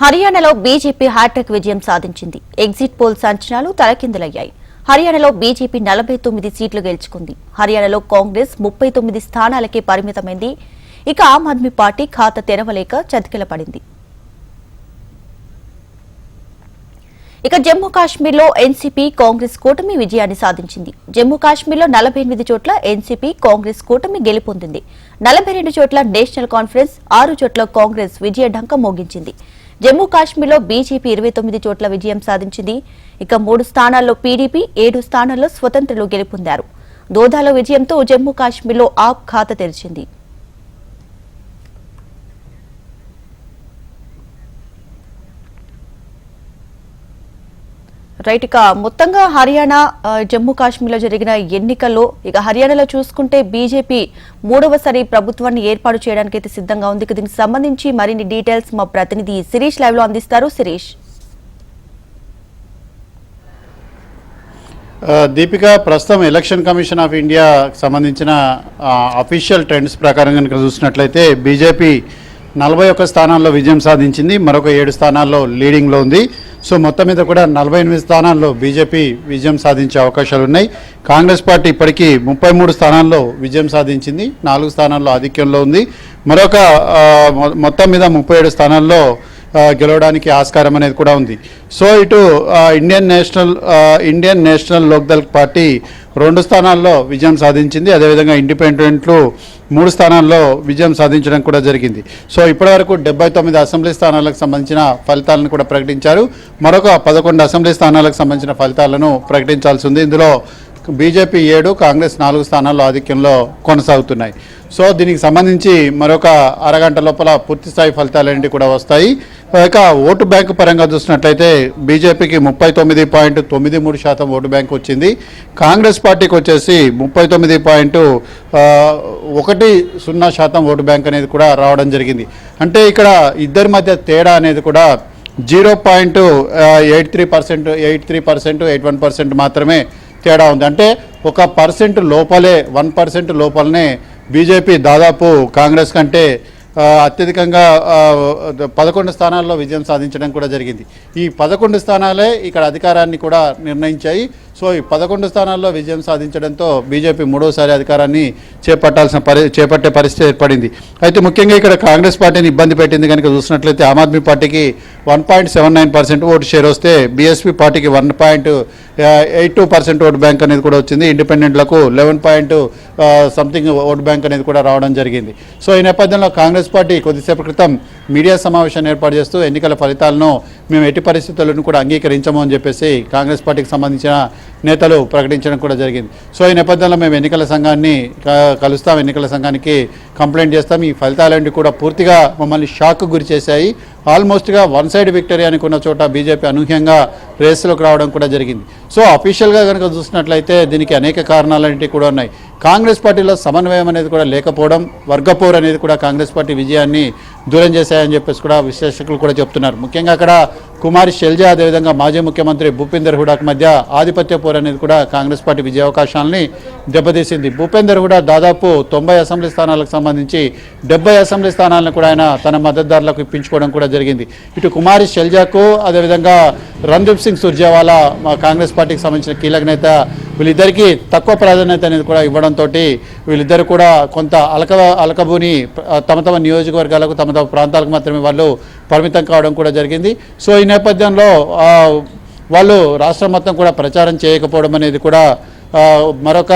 హర్యానాలో BJP hat trick విజయం సాధించింది. ఎగ్జిట్ పోల్స్ అంచనాలు తలకిందులయ్యాయి. హర్యానాలో బీజేపీ నలభై తొమ్మిది సీట్లు గెలుచుకుంది. హర్యానాలో కాంగ్రెస్ ముప్పై తొమ్మిది స్థానాలకే పరిమితమైంది. ఇక ఆమ్ ఆద్మీ పార్టీ ఖాతా తెరవలేక చతికిల పడింది ఇక జమ్మూ కాశ్మీర్లో ఎన్సీపీ కాంగ్రెస్ కూటమి విజయాన్ని సాధించింది. జమ్మూ కాశ్మీర్లో నలభై ఎనిమిది చోట్ల ఎన్సీపీ కాంగ్రెస్ కూటమి గెలుపొందింది. నలభై రెండు చోట్ల నేషనల్ కాన్ఫరెన్స్ ఆరు చోట్ల కాంగ్రెస్ విజయ ఢంక మోగించింది. జమ్మూ కాశ్మీర్లో బీజేపీ ఇరవై తొమ్మిది చోట్ల విజయం సాధించింది. ఇక మూడు స్థానాల్లో పీడీపీ ఏడు స్థానాల్లో స్వతంత్రులు గెలుపొందారు. దోదాలో విజయంతో జమ్మూ కాశ్మీర్లో ఆప్ ఖాతా తెరిచింది. రైట్ ఇక మొత్తంగా హర్యానా జమ్మూ కాశ్మీర్లో జరిగిన ఎన్నికల్లో ఇక హర్యానాలో చూసుకుంటే బీజేపీ మూడవసారి ప్రభుత్వాన్ని ఏర్పాటు చేయడానికి అయితే సిద్ధంగా ఉంది. ఇక దీనికి సంబంధించి మరిన్ని డీటెయిల్స్ మా ప్రతినిధి శిరీష్ లైవ్లో అందిస్తారు. శిరీష్. దీపిక ప్రస్తుతం ఎలక్షన్ కమిషన్ ఆఫ్ ఇండియా సంబంధించిన అఫీషియల్ ట్రెండ్స్ ప్రకారం కనుక చూసినట్లయితే బీజేపీ నలభై ఒక్క స్థానాల్లో విజయం సాధించింది. మరొక ఏడు స్థానాల్లో లీడింగ్లో ఉంది. సో మొత్తం మీద కూడా నలభై ఎనిమిది స్థానాల్లో బీజేపీ విజయం సాధించే అవకాశాలు ఉన్నాయి. కాంగ్రెస్ పార్టీ ఇప్పటికీ ముప్పై మూడు స్థానాల్లో విజయం సాధించింది. నాలుగు స్థానాల్లో ఆధిక్యంలో ఉంది. మరొక మొ- మొత్తం మీద ముప్పై ఏడు స్థానాల్లో గెలవడానికి ఆస్కారం అనేది కూడా ఉంది. సో ఇటు Indian national Indian national Lokdal party రెండు స్థానాల్లో విజయం సాధించింది. అదేవిధంగా ఇండిపెండెంట్లు మూడు స్థానాల్లో విజయం సాధించడం కూడా జరిగింది. సో ఇప్పటివరకు డెబ్బై తొమ్మిది అసెంబ్లీ స్థానాలకు సంబంధించిన ఫలితాలను కూడా ప్రకటించారు. మరొక పదకొండు అసెంబ్లీ స్థానాలకు సంబంధించిన ఫలితాలను ప్రకటించాల్సి ఉంది. ఇందులో బీజేపీ ఏడు కాంగ్రెస్ నాలుగు స్థానాల్లో ఆధిక్యంలో కొనసాగుతున్నాయి. సో దీనికి సంబంధించి మరొక అరగంట లోపల పూర్తిస్థాయి ఫలితాలన్నింటి కూడా వస్తాయి. ఇక ఓటు బ్యాంకు పరంగా చూసినట్లయితే బీజేపీకి ముప్పై తొమ్మిది పాయింట్ తొమ్మిది మూడు శాతం ఓటు బ్యాంక్ వచ్చింది. కాంగ్రెస్ పార్టీకి వచ్చేసి ముప్పై తొమ్మిది పాయింట్ ఒకటి సున్నా శాతం ఓటు బ్యాంక్ అనేది కూడా రావడం జరిగింది. అంటే ఇక్కడ ఇద్దరి మధ్య తేడా అనేది కూడా zero point eight three percent eight three percent eight one percent మాత్రమే తేడా ఉంది. అంటే ఒక పర్సెంట్ లోపలే వన్ పర్సెంట్ లోపలనే బీజేపీ దాదాపు కాంగ్రెస్ కంటే అత్యధికంగా పదకొండు స్థానాల్లో విజయం సాధించడం కూడా జరిగింది. ఈ పదకొండు స్థానాలే ఇక్కడ అధికారాన్ని కూడా నిర్ణయించాయి. సో ఈ పదకొండు స్థానాల్లో విజయం సాధించడంతో బీజేపీ మూడోసారి అధికారాన్ని చేపట్టాల్సిన పరి చేపట్టే పరిస్థితి ఏర్పడింది. అయితే ముఖ్యంగా ఇక్కడ కాంగ్రెస్ పార్టీని ఇబ్బంది పెట్టింది కనుక చూసినట్లయితే ఆమ్ ఆద్మీ పార్టీకి one point seven nine percent vote share వస్తే బీఎస్పీ పార్టీకి one point eight two percent vote bank అనేది కూడా వచ్చింది. ఇండిపెండెంట్లకు eleven point something vote bank అనేది కూడా రావడం జరిగింది. సో ఈ నేపథ్యంలో కాంగ్రెస్ పార్టీ కొద్దిసేపు క్రితం మీడియా సమావేశాన్ని ఏర్పాటు చేస్తూ ఎన్నికల ఫలితాలను మేము ఎట్టి పరిస్థితులను కూడా అంగీకరించము అని చెప్పేసి కాంగ్రెస్ పార్టీకి సంబంధించిన నేతలు ప్రకటించడం కూడా జరిగింది. సో ఈ నేపథ్యంలో మేము ఎన్నికల సంఘాన్ని క- కలుస్తాం. ఎన్నికల సంఘానికి కంప్లైంట్ చేస్తాం. ఈ ఫలితాలన్నీ కూడా పూర్తిగా మమ్మల్ని షాక్ గురి చేశాయి. ఆల్మోస్ట్గా వన్ సైడ్ విక్టరీ అనుకున్న చోట బీజేపీ అనూహ్యంగా రేసులోకి రావడం కూడా జరిగింది. సో అఫీషియల్గా కనుక చూసినట్లయితే దీనికి అనేక కారణాలన్నింటి కూడా ఉన్నాయి. కాంగ్రెస్ పార్టీలో సమన్వయం అనేది కూడా లేకపోవడం వర్గపోర్ అనేది కూడా కాంగ్రెస్ పార్టీ విజయాన్ని దూరం చేశాయని చెప్పేసి కూడా విశ్లేషకులు కూడా చెప్తున్నారు. ముఖ్యంగా అక్కడ కుమారి శైలజ అదేవిధంగా మాజీ ముఖ్యమంత్రి భూపేందర్ హుడాకు మధ్య ఆధిపత్య పోరు అనేది కూడా కాంగ్రెస్ పార్టీ విజయ అవకాశాలని దెబ్బతీసింది. భూపేందర్ హుడా దాదాపు తొంభై అసెంబ్లీ స్థానాలకు సంబంధించి డెబ్బై అసెంబ్లీ స్థానాలను కూడా ఆయన తన మద్దతుదారులకు ఇప్పించుకోవడం కూడా జరిగింది. ఇటు కుమారి శైలజకు అదేవిధంగా రణదీప్ సింగ్ సుర్జేవాలా కాంగ్రెస్ పార్టీకి సంబంధించిన కీలక నేత వీళ్ళిద్దరికీ తక్కువ ప్రాధాన్యత అనేది కూడా ఇవ్వడంతో వీళ్ళిద్దరు కూడా కొంత అలక అలకబూని తమ తమ నియోజకవర్గాలకు తమ తమ ప్రాంతాలకు మాత్రమే వాళ్ళు పరిమితం కావడం కూడా జరిగింది. సో ఈ నేపథ్యంలో వాళ్ళు రాష్ట్రం మొత్తం కూడా ప్రచారం చేయకపోవడం అనేది కూడా మరొక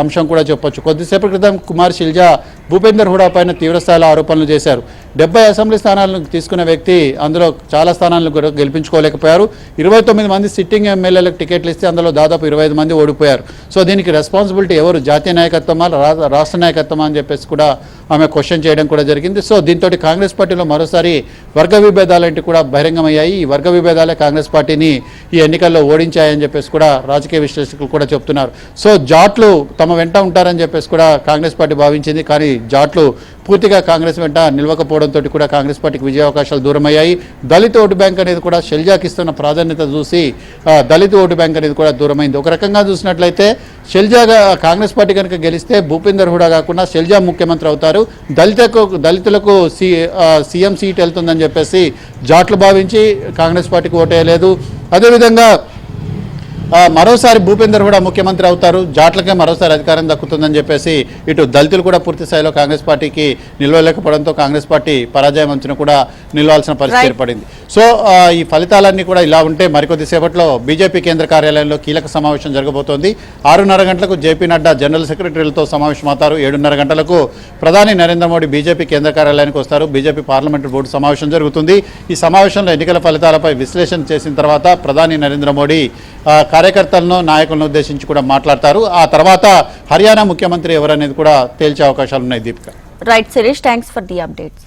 అంశం కూడా చెప్పొచ్చు. కొద్దిసేపటి క్రితం కుమార్ శిల్జా భూపేందర్ హుడా పైన తీవ్రస్థాయిలో ఆరోపణలు చేశారు. డెబ్బై అసెంబ్లీ స్థానాలను తీసుకున్న వ్యక్తి అందులో చాలా స్థానాలను కూడా గెలిపించుకోలేకపోయారు. ఇరవై తొమ్మిది మంది సిట్టింగ్ ఎమ్మెల్యేలకు టికెట్లు ఇస్తే అందులో దాదాపు ఇరవై ఐదు మంది ఓడిపోయారు. సో దీనికి రెస్పాన్సిబిలిటీ ఎవరు? జాతీయ నాయకత్వమా? రా- రాష్ట్ర నాయకత్వమా అని చెప్పేసి కూడా ఆమె క్వశ్చన్ చేయడం కూడా జరిగింది. సో దీంతో కాంగ్రెస్ పార్టీలో మరోసారి వర్గ విభేదాలంటే కూడా బహిరంగమయ్యాయి. ఈ వర్గ విభేదాలే కాంగ్రెస్ పార్టీని ఈ ఎన్నికల్లో ఓడించాయని చెప్పేసి కూడా రాజకీయ విశ్లేషకులు కూడా చెప్తున్నారు. సో జాట్లు తమ వెంట ఉంటారని చెప్పేసి కూడా కాంగ్రెస్ పార్టీ భావించింది. కానీ జాట్లు పూర్తిగా కాంగ్రెస్ వెంట నిలవకపోవడంతో కూడా కాంగ్రెస్ పార్టీకి విజయ అవకాశాలు దూరమయ్యాయి. దళిత ఓటు బ్యాంక్ అనేది కూడా షెల్జాకి ఇస్తున్న ప్రాధాన్యత చూసి దళిత ఓటు బ్యాంక్ అనేది కూడా దూరమైంది. ఒక రకంగా చూసినట్లయితే షెల్జాగా కాంగ్రెస్ పార్టీ కనుక గెలిస్తే భూపేందర్ హుడా కాకుండా షెల్జా ముఖ్యమంత్రి అవుతారు. దళితకు దళితులకు సి సీఎం సీట్ వెళ్తుందని చెప్పేసి జాట్లు భావించి కాంగ్రెస్ పార్టీకి ఓటేయలేదు. అదేవిధంగా మరోసారి భూపేందర్ కూడా ముఖ్యమంత్రి అవుతారు. జాట్లకే మరోసారి అధికారం దక్కుతుందని చెప్పేసి ఇటు దళితులు కూడా పూర్తి స్థాయిలో కాంగ్రెస్ పార్టీకి నిలవలేకపోవడంతో కాంగ్రెస్ పార్టీ పరాజయం అంచున కూడా నిలవాల్సిన పరిస్థితి. ఏర్పడింది. సో ఈ ఫలితాలన్నీ కూడా ఇలా ఉంటే మరికొద్ది సేపట్లో బీజేపీ కేంద్ర కార్యాలయంలో కీలక సమావేశం జరగబోతోంది. ఆరున్నర గంటలకు జేపీ నడ్డా జనరల్ సెక్రటరీలతో సమావేశం అవుతారు. ఏడున్నర గంటలకు ప్రధాని నరేంద్ర మోడీ బీజేపీ కేంద్ర కార్యాలయానికి వస్తారు. బీజేపీ పార్లమెంటరీ బోర్డు సమావేశం జరుగుతుంది. ఈ సమావేశంలో ఎన్నికల ఫలితాలపై విశ్లేషణ చేసిన తర్వాత ప్రధాని నరేంద్ర మోడీ కార్యకర్తలను నాయకులను ఉద్దేశించి కూడా మాట్లాడతారు. ఆ తర్వాత హర్యానా ముఖ్యమంత్రి ఎవరనేది కూడా తేల్చే అవకాశాలు ఉన్నాయి Deepika. Right Shirish thanks for the updates